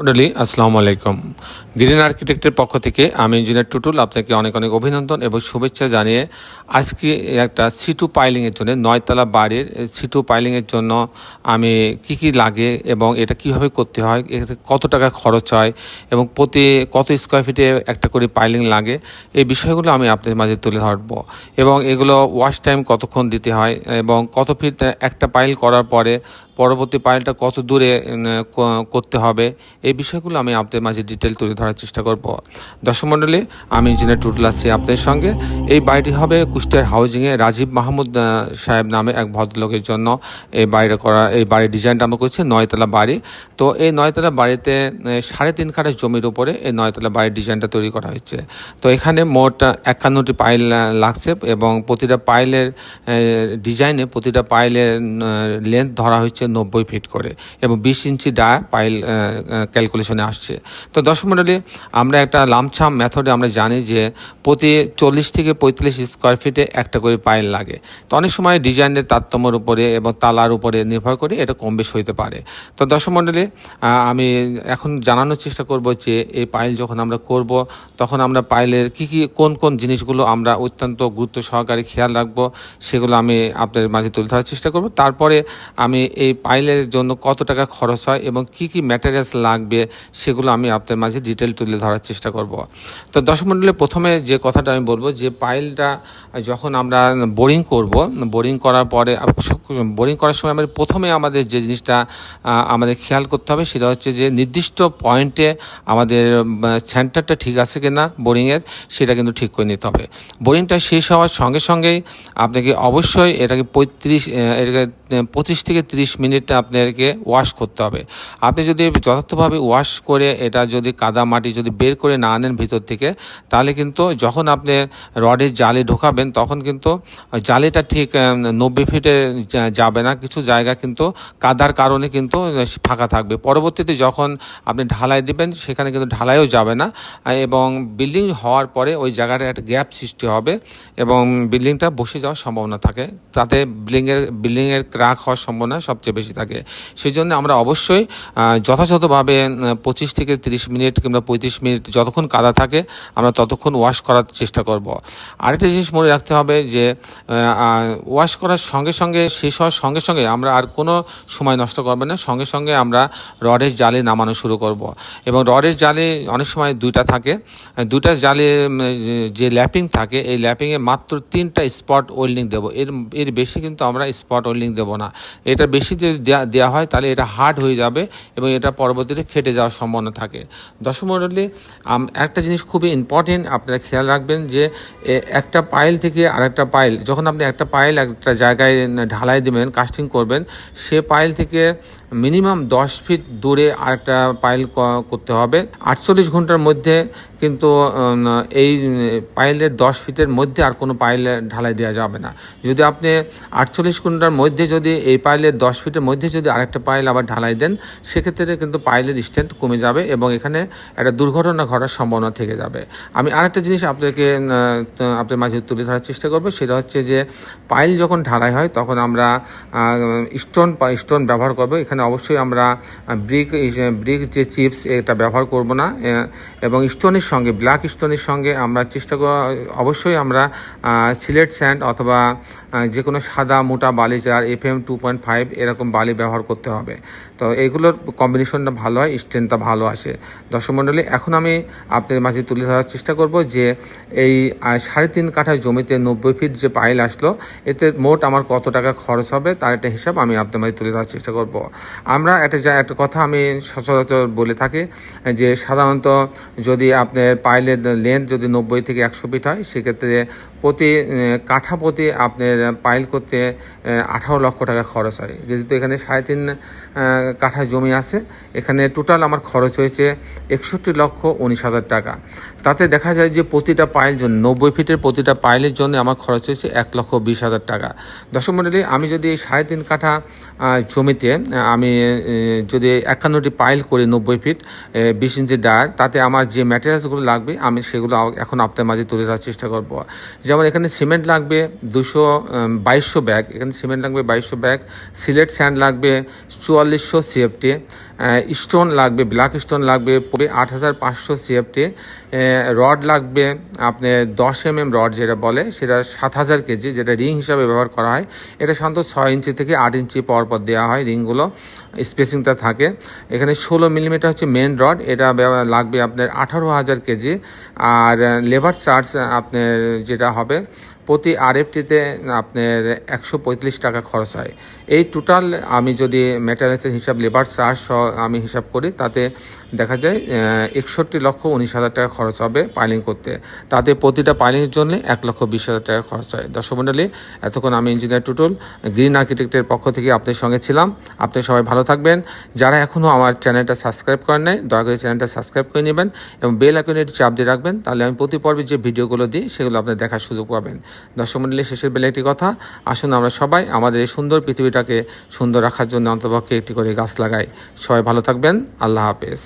মন্ডলী, আসসালামু আলাইকুম। গ্রিন আর্কিটেক্টের পক্ষ থেকে আমি ইঞ্জিনিয়ার টুটুল আপনাকে অনেক অনেক অভিনন্দন এবং শুভেচ্ছা জানিয়ে আজকে একটা সিটু পাইলিংয়ের জন্য, নয়তলা বাড়ির সিটু পাইলিংয়ের জন্য আমি কি কি লাগে এবং এটা কীভাবে করতে হয়, এতে কত টাকা খরচ হয় এবং প্রতি কত স্কোয়ার ফিটে একটা করে পাইলিং লাগে, এই বিষয়গুলো আমি আপনাদের মাঝে তুলে ধরবো এবং এগুলো ওয়াশ টাইম কতক্ষণ দিতে হয় এবং কত ফিট একটা পাইল করার পরে পরবর্তী পাইলটা কত দূরে করতে হবে, এই বিষয়গুলো আমি আপনাদের মাঝে ডিটেল তুলে ধরার চেষ্টা করব। দর্শক মণ্ডলী, আমি ইঞ্জিনিয়ার টুটুল আছি আপনাদের সঙ্গে। এই বাড়িটি হবে কুষ্টিয়ার হাউজিংয়ে রাজীব মাহমুদ সাহেব নামে এক ভদ্রলোকের জন্য। এই বাড়িটা করা, এই বাড়ির ডিজাইনটা আমরা করছি, নয়তলা বাড়ি। তো এই নয়তলা বাড়িতে সাড়ে তিন কাঠা জমির উপরে এই নয়তলা বাড়ির ডিজাইনটা তৈরি করা হয়েছে। তো এখানে মোট একান্নটি পাইল লাগছে এবং প্রতিটা পাইলের ডিজাইনে প্রতিটা পাইলের লেন্থ ধরা হয়েছে নব্বই ফিট করে এবং বিশ ইঞ্চি ডা পাইল ক্যালকুলেশনে আসছে। তো দর্শক মণ্ডলী আমরা একটা লামছাম মেথডে আমরা জানি যে প্রতি চল্লিশ থেকে পঁয়তাল্লিশ স্কোয়ার ফিটে একটা করে পাইল লাগে। তো অনেক সময় ডিজাইনের তারতম্যর উপরে এবং তালার উপরে নির্ভর করে এটা কম বেশ হইতে পারে। তো দর্শক মণ্ডলী আমি এখন জানানোর চেষ্টা করব যে এই পাইল যখন আমরা করব, তখন আমরা পাইলের কি কি, কোন কোন জিনিসগুলো আমরা অত্যন্ত গুরুত্ব সহকারে খেয়াল রাখব, সেগুলো আমি আপনাদের মাঝে তুলে ধরার চেষ্টা করব। তারপরে আমি এই পাইলের জন্য কত টাকা খরচ হয় এবং কি কি ম্যাটেরিয়ালস লাগবে, সেগুলো আমি আপনাদের মাঝে ডিটেল তুলে ধরার চেষ্টা করব। তো দর্শক মণ্ডলী প্রথমে যে কথাটা আমি বলব যে পাইলটা যখন আমরা বোরিং করব বোরিং করার পরে বোরিং করার সময় আমাদের প্রথমে আমাদের যে জিনিসটা আমাদের খেয়াল করতে হবে সেটা হচ্ছে যে নির্দিষ্ট পয়েন্টে আমাদের সেন্টারটা ঠিক আছে কিনা বোরিংয়ের সেটা কিন্তু ঠিক করে নিতে হবে। বোরিংটা শেষ হওয়ার সঙ্গে সঙ্গেই আপনাকে অবশ্যই এটাকে পঁয়ত্রিশ এটাকে পঁচিশ থেকে তিরিশ মিনিট আপনাকে ওয়াশ করতে হবে। আপনি যদি যথার্থভাবে ওয়াশ করে এটা যদি কাদা মাটি যদি বের করে না আনেন ভিতর থেকে, তাহলে কিন্তু যখন আপনি রডের জালে ঢোকাবেন, তখন কিন্তু জালিটা ঠিক নব্বই ফিটে যাবে না। কিছু জায়গা কিন্তু কাদার কারণে কিন্তু ফাঁকা থাকবে। পরবর্তীতে যখন আপনি ঢালাই দিবেন, সেখানে কিন্তু ঢালাইও যাবে না। এবং বিল্ডিং হওয়ার পরে ওই জায়গাটা একটা গ্যাপ সৃষ্টি হবে এবং বিল্ডিংটা বসে যাওয়ার সম্ভাবনা থাকে। তাতে বিল্ডিংয়ের বিল্ডিংয়ের ক্রাক হওয়ার সম্ভাবনা সবচেয়ে বেশি থাকে। সেই জন্য আমরা অবশ্যই যথাযথভাবে পঁচিশ থেকে তিরিশ মিনিট কিংবা পঁয়ত্রিশ মিনিট যতক্ষণ কাদা থাকে, আমরা ততক্ষণ ওয়াশ করার চেষ্টা করব। আরেকটা জিনিস মনে রাখতে হবে যে ওয়াশ করার সঙ্গে সঙ্গে, শেষ হওয়ার সঙ্গে সঙ্গে আমরা আর কোনো সময় নষ্ট করব না। সঙ্গে সঙ্গে আমরা রডের জালে নামানো শুরু করব। এবং রডের জালে অনেক সময় দুইটা থাকে। দুটা জালে যে ল্যাপিং থাকে, এই ল্যাপিংয়ে মাত্র তিনটা স্পট ওয়েল্ডিং দেবো। এর এর বেশি কিন্তু আমরা স্পট ওয়েল্ডিং দেবো না। এটা বেশি যদি দেওয়া হয়, তাহলে এটা হার্ড হয়ে যাবে এবং এটা পরবর্তীতে ফেটে যাওয়ার সম্ভাবনা থাকে। দশম মডেলে একটা জিনিস খুবই ইম্পর্টেন্ট আপনারা খেয়াল রাখবেন যে একটা পাইল থেকে আরেকটা পাইল যখন আপনি একটা পাইল একটা জায়গায় ঢালাই দেবেন কাস্টিং করবেন, সে পাইল থেকে মিনিমাম দশ ফিট দূরে আরেকটা পাইল করতে হবে। আটচল্লিশ ঘণ্টার মধ্যে কিন্তু এই পাইলের দশ ফিটের মধ্যে আর কোনো পাইল ঢালাই দেওয়া যাবে না। যদি আপনি আটচল্লিশ ঘণ্টার মধ্যে যদি এই পাইলের দশ ফিটের মধ্যে যদি আরেকটা পাইল আবার ঢালাই দেন, সেক্ষেত্রে কিন্তু পাইলের স্ট্রেংথ কমে যাবে এবং এখানে একটা দুর্ঘটনা ঘটার সম্ভাবনা থেকে যাবে। আমি আরেকটা জিনিস আপনাকে আপনার মাঝে তুলে ধরার চেষ্টা করব, সেটা হচ্ছে যে পাইল যখন ঢালাই হয়, তখন আমরা স্টোন স্টোন ব্যবহার করব। এখানে অবশ্যই আমরা ব্রিক ব্রিক যে চিপস এটা ব্যবহার করব না এবং স্টোনের সঙ্গে ব্ল্যাক স্টোনের সঙ্গে আমরা চেষ্টা অবশ্যই আমরা সিলেট স্যান্ড অথবা যে কোনো সাদা মোটা বালি যার F M two point five এরকম বালি ব্যবহার করতে হবে। তো এইগুলোর কম্বিনেশনটা ভালো হয় স্ট্রেংথটা ভালো আসে। দর্শক মণ্ডলী এখন আমি আপনাদের মাঝে তুলে ধরার চেষ্টা করব যে এই সাড়ে তিন কাঠা জমিতে নব্বই ফিট যে পাইল আসলো, এতে মোট আমার কত টাকা খরচ হবে তার একটা হিসাব আমি আপনাদের মাঝে তুলে ধরার চেষ্টা করব। আমরা একটা যা, একটা কথা আমি সচরাচর বলে থাকি যে সাধারণত যদি আপনার পাইলের লেন্থ যদি নব্বই থেকে একশো ফিট হয়, সেক্ষেত্রে প্রতি কাঠা প্রতি আপনার পাইল করতে আঠারো লক্ষ টাকা খরচ হয়। যেহেতু এখানে সাড়ে তিন কাঠা জমি আছে, এখানে টোটাল আমার খরচ হয়েছে একষট্টি লক্ষ উনিশ হাজার টাকা। তাতে দেখা যায় যে প্রতিটা পাইল জন্য নব্বই ফিটের প্রতিটা পাইলের জন্য আমার খরচ হয়েছে এক লক্ষ বিশ হাজার টাকা। দর্শক মন্ডলী, আমি যদি এই সাড়ে তিন কাঠা জমিতে, আমি যদি একান্নটি পাইল করি নব্বই ফিট বিশ ইঞ্চি ডায়ার তাতে আমার যে ম্যাটেরিয়ালসগুলো লাগবে, আমি সেগুলো এখন আপনার মাঝে তুলে ধরার চেষ্টা করব। যেমন এখানে সিমেন্ট লাগবে দুশো বাইশশো ব্যাগ, এখানে সিমেন্ট লাগবে বাইশশো ব্যাগ, সিলেট স্যান্ড লাগবে চুয়াল্লিশশো সিএফটি স্টোন লাগবে ব্ল্যাক স্টোন লাগবে পরে আট হাজার পাঁচশো সিএফটি রড লাগবে আপনি দশ এম এম রড যেটা বলে, সেটা সাত হাজার কেজি, যেটা রিং হিসাবে ব্যবহার করা হয়। এটা সাধারণত ছয় ইঞ্চি থেকে আট ইঞ্চি পর পর দেওয়া হয় রিংগুলো স্পেসিংটা থাকে। এখানে ষোলো মিলিমিটার হচ্ছে মেন রড এটা লাগবে আপনার আঠারো হাজার কেজি। আর লেবার চার্জ আপনার যেটা হবে প্রতি আরএফটিতে আপনার একশো পঁয়ত্রিশ টাকা খরচ হয়। এই টোটাল আমি যদি ম্যাটেরিয়ালসের হিসাব লেবার চার্জ আমি হিসাব করি, তাতে দেখা যায় একষট্টি লক্ষ উনিশ হাজার টাকা খরচ হবে পাইলিং করতে। তাতে প্রতিটা পাইলিংয়ের জন্য এক লক্ষ বিশ হাজার টাকা খরচ হয়। দর্শক মণ্ডলী এতক্ষণ আমি ইঞ্জিনিয়ার টুটুল গ্রিন আর্কিটেক্টের পক্ষ থেকে আপনার সঙ্গে ছিলাম। আপনি সবাই ভালো থাকবেন। যারা এখনও আমার চ্যানেলটা সাবস্ক্রাইব করেন নাই, দয়া করে চ্যানেলটা সাবস্ক্রাইব করে নেবেন এবং বেল আইকনে চাপ দিয়ে রাখবেন। তাহলে আমি প্রতি পর্বে যে ভিডিওগুলো দিই, সেগুলো আপনি দেখার সুযোগ পাবেন। দর্শক মন্ডলী শেষের বেলা একটি কথা, আসুন আমরা সবাই আমাদের এই সুন্দর পৃথিবীটাকে সুন্দর রাখার জন্য অন্তপক্ষে একটি করে গাছ লাগাই। সবাই ভালো থাকবেন, আল্লাহ হাফেজ।